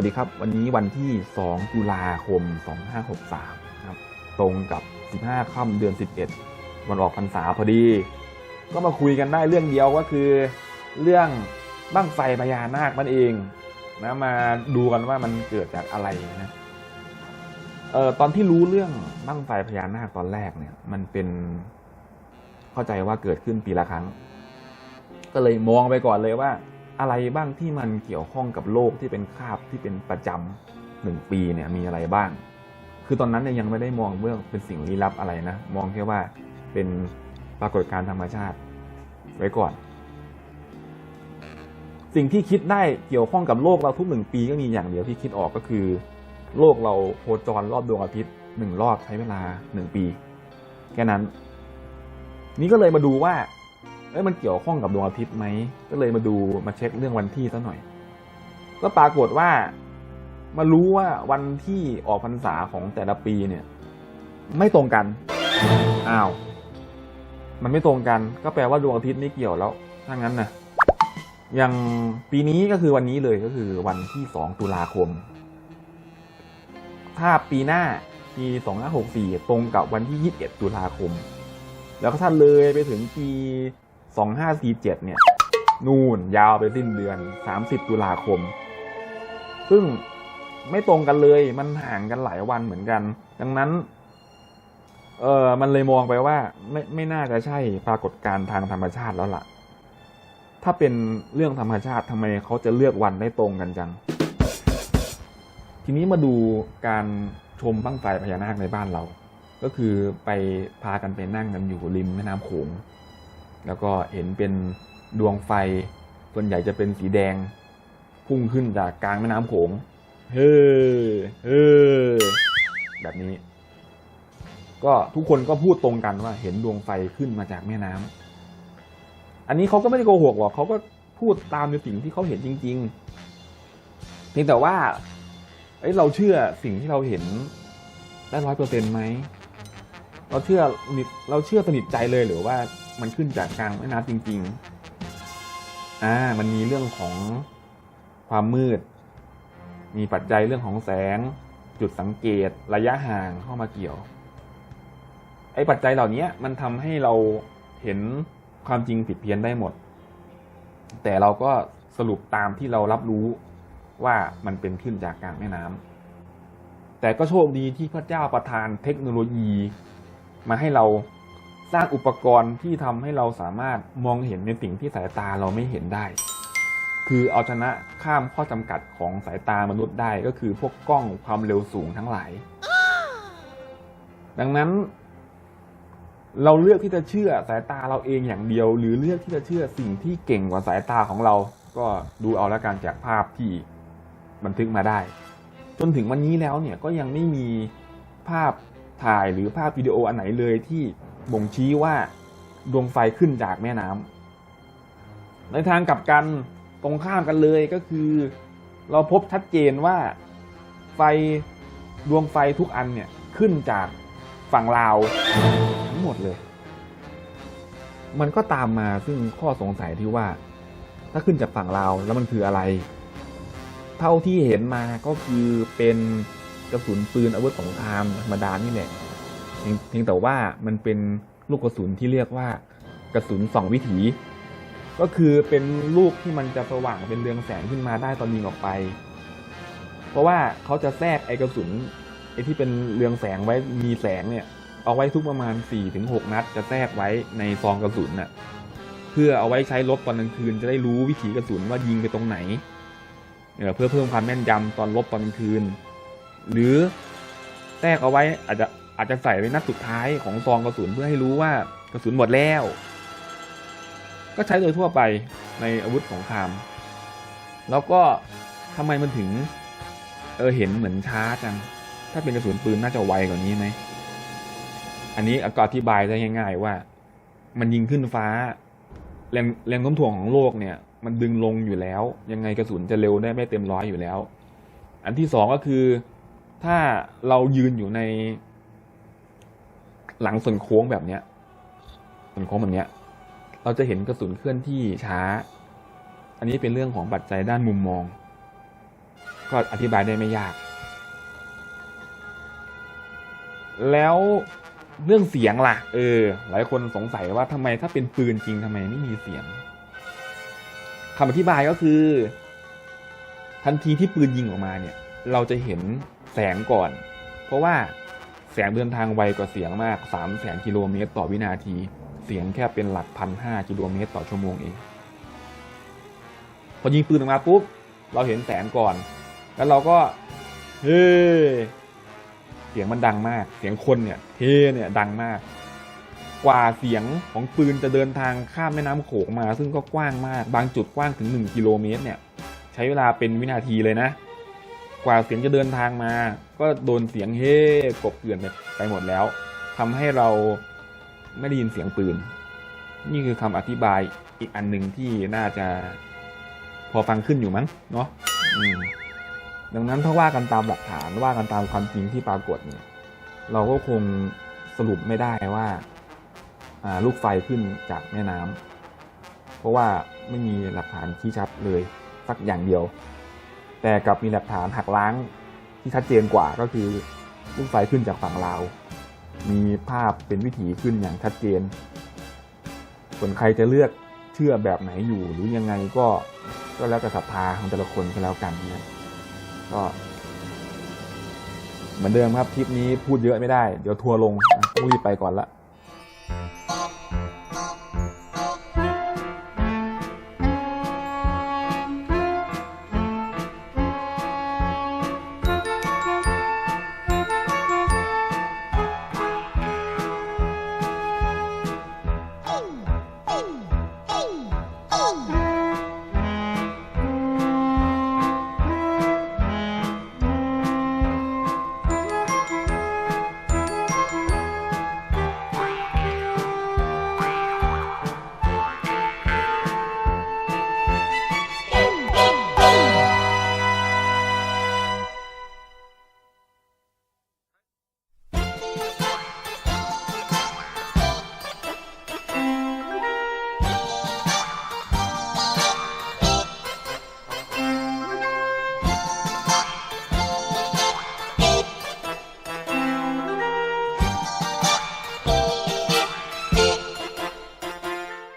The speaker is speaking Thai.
วัสดีครับ วันนี้วันที่ 2 ตุลาคม 2563ครับตรงกับ 15 ค่ำเดือน 11 วันออกพรรษาพอดี ก็มาคุยกันได้เรื่องเดียวก็คือ เรื่องบั้งไฟพญานาคมันเองนะมาดูกันว่ามันเกิดจากอะไรนะเอ่อตอนที่รู้เรื่องบั้งไฟพญานาคตอนแรกเนี่ย มันเป็นเข้าใจว่าเกิดขึ้นปีละครั้ง ก็เลยมองไปก่อนเลยว่า อะไรบ้างที่มันเกี่ยวข้องกับโลกที่เป็นคาบที่เป็นประจำหนึ่งปีเนี่ยมีอะไรบ้าง คือตอนนั้นเนี่ยยังไม่ได้มองเรื่องเป็นสิ่งลี้ลับอะไรนะ มองแค่ว่าเป็นปรากฏการณ์ธรรมชาติไว้ก่อน สิ่งที่คิดได้เกี่ยวข้องกับโลกเราทุกหนึ่งปีก็มีอย่างเดียวที่คิดออกก็คือ โลกเราโคจรรอบดวงอาทิตย์หนึ่งรอบใช้เวลาหนึ่งปี แค่นั้น นี่ก็เลยมาดูว่า เอ้ยมันเกี่ยวข้องกับดวงอาทิตย์ไหม ก็เลยมาดูมาเช็คเรื่องวันที่ซะหน่อย ก็ปรากฏว่ามารู้ว่าวันที่ออกพรรษาของแต่ละปีเนี่ย ไม่ตรงกัน อ้าว มันไม่ตรงกัน ก็แปลว่าดวงอาทิตย์ไม่เกี่ยวแล้ว ถ้างั้นนะอย่างปีนี้ก็คือวันนี้เลยก็คือวันที่สองตุลาคม ถ้าปีหน้าปีสองห้าหกสี่ตรงกับวันที่ยี่สิบเอ็ดตุลาคม แล้วก็ถ้าเลยไปถึงปี 2547 เนี่ย นู่นยาวไปสิ้นเดือน 30 ตุลาคม ซึ่งไม่ตรงกันเลยมันห่างกันหลายวันเหมือนกัน ดังนั้น เออมันเลยมองไปว่า ไม่ไม่น่าจะใช่ปรากฏการณ์ทางธรรมชาติแล้วล่ะ ถ้าเป็นเรื่องธรรมชาติทำไมเขาจะเลือกวันได้ตรงกันจัง ทีนี้มาดูการชมบั้งไฟพญานาคในบ้านเรา ก็คือไปพากันไปนั่งกันอยู่ริมแม่น้ำโขง แล้วก็เห็นเป็นดวงไฟ ส่วนใหญ่จะเป็นสีแดง พุ่งขึ้นจากกลางแม่น้ำโขง เฮ้อเฮ้อแบบนี้ ก็ทุกคนก็พูดตรงกันว่า เห็นดวงไฟขึ้นมาจากแม่น้ำอันนี้เขาก็ไม่ได้โกหกหรอกเขาก็พูดตามในสิ่งที่เขาเห็นจริง ๆ เพียงแต่ว่าเอ้เราเชื่อสิ่งที่เราเห็นได้ร้อยเปอร์เซ็นต์ไหม เราเชื่อเราเชื่อสนิทใจเลยหรือว่า มันขึ้นจากกลางแม่น้ำจริง ๆ อ่า มันมีเรื่องของความมืด มีปัจจัยเรื่องของแสง จุดสังเกต ระยะห่างเข้ามาเกี่ยว ไอ้ปัจจัยเหล่านี้มันทำให้เราเห็นความจริงผิดเพี้ยนได้หมด แต่เราก็สรุปตามที่เรารับรู้ว่ามันเป็นขึ้นจากกลางแม่น้ำแต่ก็โชคดีที่พระเจ้าประทานเทคโนโลยีมาให้เรา สร้างอุปกรณ์ที่ทำให้เราสามารถมองเห็นในสิ่งที่สายตาเราไม่เห็นได้ คือเอาชนะข้ามข้อจำกัดของสายตามนุษย์ได้ก็คือพวกกล้องความเร็วสูงทั้งหลาย ดังนั้นเราเลือกที่จะเชื่อสายตาเราเองอย่างเดียว หรือเลือกที่จะเชื่อสิ่งที่เก่งกว่าสายตาของเรา ก็ดูเอาละกันจากภาพที่บันทึกมาได้ จนถึงวันนี้แล้วเนี่ยก็ยังไม่มีภาพถ่ายหรือภาพวิดีโออันไหนเลยที่ บ่งชี้ว่าดวงไฟขึ้นจากแม่น้ำในทางกลับกันตรงข้ามกันเลยก็คือ เราพบชัดเจนว่าไฟดวงไฟทุกอันเนี่ยขึ้นจากฝั่งลาวทั้งหมดเลย มันก็ตามมาซึ่งข้อสงสัยที่ว่า ถ้าขึ้นจากฝั่งลาวแล้วมันคืออะไร เท่าที่เห็นมาก็คือเป็นกระสุนปืนอาวุธสงครามธรรมดานี่แหละ เพียงแต่ว่ามันเป็นลูกกระสุนที่เรียกว่ากระสุนสองวิถี ก็คือเป็นลูกที่มันจะสว่างเป็นเรืองแสงขึ้นมาได้ตอนยิงออกไป เพราะว่าเขาจะแทรกไอกระสุนไอที่เป็นเรืองแสงไว้มีแสงเนี่ย เอาไว้ทุกประมาณ 4-6 นัด จะแทรกไว้ในซองกระสุนน่ะเพื่อเอาไว้ใช้ลบตอนกลางคืนจะได้รู้วิถีกระสุนว่ายิงไปตรงไหนเพื่อเพิ่มความแม่นยำตอนลบตอนกลางคืน หรือแทรกเอาไว้อาจจะ อาจจะใส่ไว้นัดสุดท้ายของซองกระสุนเพื่อให้รู้ว่ากระสุนหมดแล้ว ก็ใช้โดยทั่วไปในอาวุธสงคราม แล้วก็ทำไมมันถึง เออเห็นเหมือนช้าจัง ถ้าเป็นกระสุนปืนน่าจะไวกว่านี้ไหม อันนี้ก็อธิบายได้ง่าย ๆ ว่า มันยิงขึ้นฟ้า แรงแรงโน้มถ่วงของโลกเนี่ย มันดึงลงอยู่แล้ว ยังไงกระสุนจะเร็วได้ไม่เต็มร้อยอยู่แล้ว อันที่สองก็คือถ้าเรายืนอยู่ใน หลังส่วนโค้งแบบเนี้ย ส่วนโค้งแบบเนี้ย เราจะเห็นกระสุนเคลื่อนที่ช้า อันนี้เป็นเรื่องของปัจจัยด้านมุมมอง ก็อธิบายได้ไม่ยาก แล้วเรื่องเสียงล่ะ เออ หลายคนสงสัยว่าทำไมถ้าเป็นปืนจริงทำไมไม่มีเสียงคำอธิบายก็คือ ทันทีที่ปืนยิงออกมาเนี่ย เราจะเห็นแสงก่อน เพราะว่า แสงเดินทางไวกว่าเสียงมากสามแสนกิโลเมตรต่อวินาที เสียงแค่เป็นหลักพันห้ากิโลเมตรต่อชั่วโมงเอง พอยิงปืนออกมาปุ๊บ เราเห็นแสงก่อน แล้วเราก็ เฮ้เสียงมันดังมาก เสียงคนเนี่ย เฮเนี่ยดังมาก กว่าเสียงของปืนจะเดินทางข้ามแม่น้ำโขงมา ซึ่งก็กว้างมาก บางจุดกว้างถึง 1 กิโลเมตรเนี่ย ใช้เวลาเป็นวินาทีเลยนะ กว่าเสียงจะเดินทางมา ก็โดนเสียงเฮ่กบเกลื่อนไปหมดแล้วทำให้เราไม่ได้ยินเสียงปืน นี่คือคำอธิบายอีกอันหนึ่งที่น่าจะพอฟังขึ้นอยู่มั้งเนาะดังนั้นถ้าว่ากันตามหลักฐานว่ากันตามความจริงที่ปรากฏเนี่ย เราก็คงสรุปไม่ได้ว่าอ่าลูกไฟขึ้นจากแม่น้ำเพราะว่าไม่มีหลักฐานชี้ชัดเลยสักอย่างเดียว แต่กับมีหลักฐานหักล้างที่ชัดเจนกว่าก็คือลูกไฟขึ้นจากฝั่งลาว มีภาพเป็นวิถีขึ้นอย่างชัดเจน ส่วนใครจะเลือกเชื่อแบบไหนอยู่หรือยังไงก็ก็แล้วแต่ศรัทธาของแต่ละคนก็แล้วกันนะก็เหมือนเดิมครับ คลิปนี้พูดเยอะไม่ได้ เดี๋ยวทัวร์ลงต้องรีบไปก่อนละ Whoa!